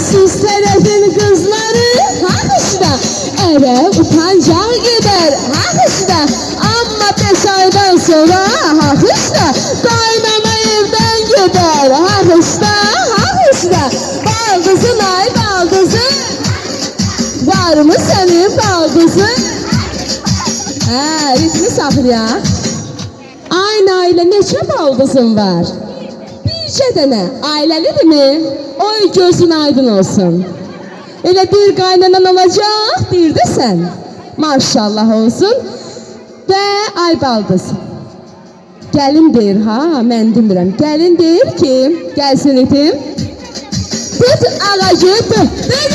siz tarafın kızları. Hakışta eve utanca gider. Hakışta ama beş aydan sonra Hakışta kaynana evden gider. Hakışta hakışta Baldızın ay baldızın Var mı senin baldızın? Hə, ritmi saxır ya. Aynı aile neçə baldızın var? Bircə dənə. Ailəlidirmi? Oy gözün aydın olsun. Elə bir qaynanan olacaq, də sən. Maşallah olsun. Və ay baldız. Gəlin deyir ha, mən demirəm. Gəlin deyir ki, gəlsin itim. Tut ağacı tut.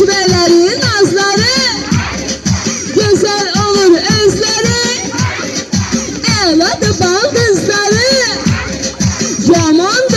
Meşrelerin azları Güzel olur özleri. Evladı bal kızları Yaman